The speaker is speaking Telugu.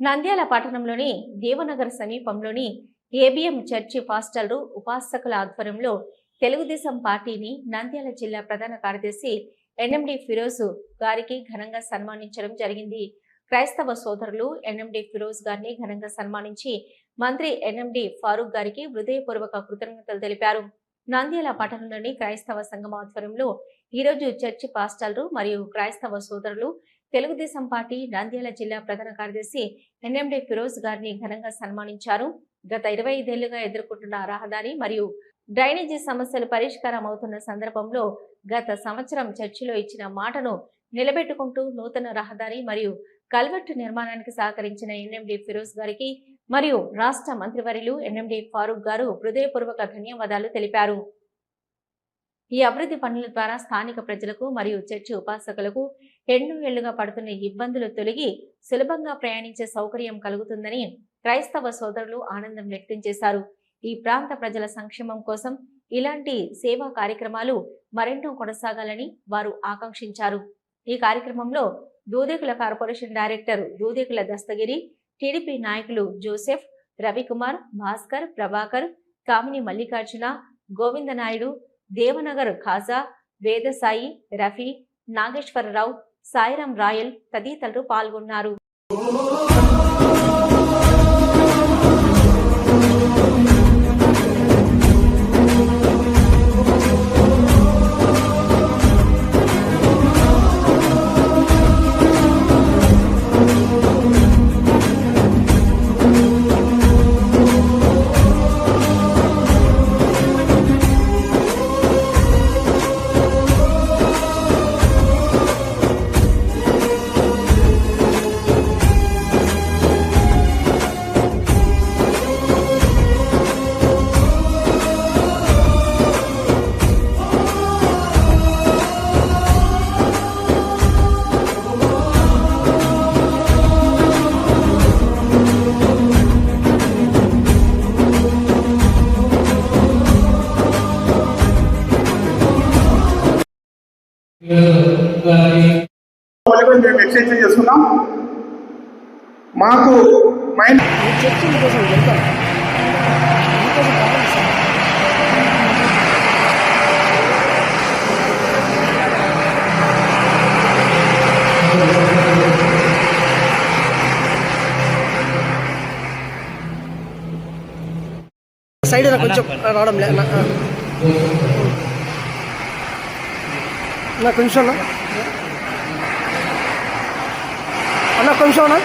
నంద్యాల పట్టణంలోని దేవనగర్ సమీపంలోని ఏబిఎం చర్చి పాస్టర్లు ఉపాసకుల ఆధ్వర్యంలో తెలుగుదేశం పార్టీని నంద్యాల జిల్లా ప్రధాన కార్యదర్శి ఎన్ఎండి ఫిరోజు గారికి ఘనంగా సన్మానించడం జరిగింది. క్రైస్తవ సోదరులు ఎన్ఎండి ఫిరోజ్ గారిని ఘనంగా సన్మానించి మంత్రి ఎన్ఎండి ఫారూక్ గారికి హృదయపూర్వక కృతజ్ఞతలు తెలిపారు. నంద్యాల పట్టణంలోని క్రైస్తవ సంఘం ఆధ్వర్యంలో ఈరోజు చర్చి పాస్టర్లు మరియు క్రైస్తవ సోదరులు తెలుగుదేశం పార్టీ నంద్యాల జిల్లా ప్రధాన కార్యదర్శి ఎన్ఎండి ఫిరోజ్ గారిని ఘనంగా సన్మానించారు. గత ఇరవై ఐదేళ్ళుగా ఎదుర్కొంటున్న రహదారి మరియు డ్రైనేజీ సమస్యలు పరిష్కారం అవుతున్న సందర్భంలో గత సంవత్సరం చర్చిలో ఇచ్చిన మాటను నిలబెట్టుకుంటూ నూతన రహదారి మరియు కల్వర్టు నిర్మాణానికి సహకరించిన ఎన్ఎండి ఫిరోజ్ గారికి మరియు రాష్ట్ర మంత్రివర్యులు ఎన్ఎండి ఫారూక్ గారు హృదయపూర్వక ధన్యవాదాలు తెలిపారు. ఈ అభివృద్ధి పనుల ద్వారా స్థానిక ప్రజలకు మరియు చర్చి ఉపాసకులకు ఎన్నో ఏళ్ళుగా పడుతున్న ఇబ్బందులు తొలగి సులభంగా ప్రయాణించే సౌకర్యం కలుగుతుందని క్రైస్తవ సోదరులు ఆనందం వ్యక్తం చేశారు. ఈ ప్రాంత ప్రజల సంక్షేమం కోసం ఇలాంటి సేవా కార్యక్రమాలు మరెన్నో కొనసాగాలని వారు ఆకాంక్షించారు. ఈ కార్యక్రమంలో Dudekula corporation director Dudekula Dastagiri TDP నాయకులు జోసెఫ్ రవికుమార్ భాస్కర్ ప్రభాకర్ కామిని మల్లికార్జున గోవిందనాయుడు దేవనగర్ ఖాజా వేదసాయి రఫీ నాగేశ్వరరావు సాయిరాం రాయల్ తదితరులు పాల్గొన్నారు. మేము ఎక్స్చేంజ్ చేసుకున్నాం మాకు మైండ్ సైడ్ కొంచెం రావడం లే నా- కొంచెం. అన్న కొంచెం అన్న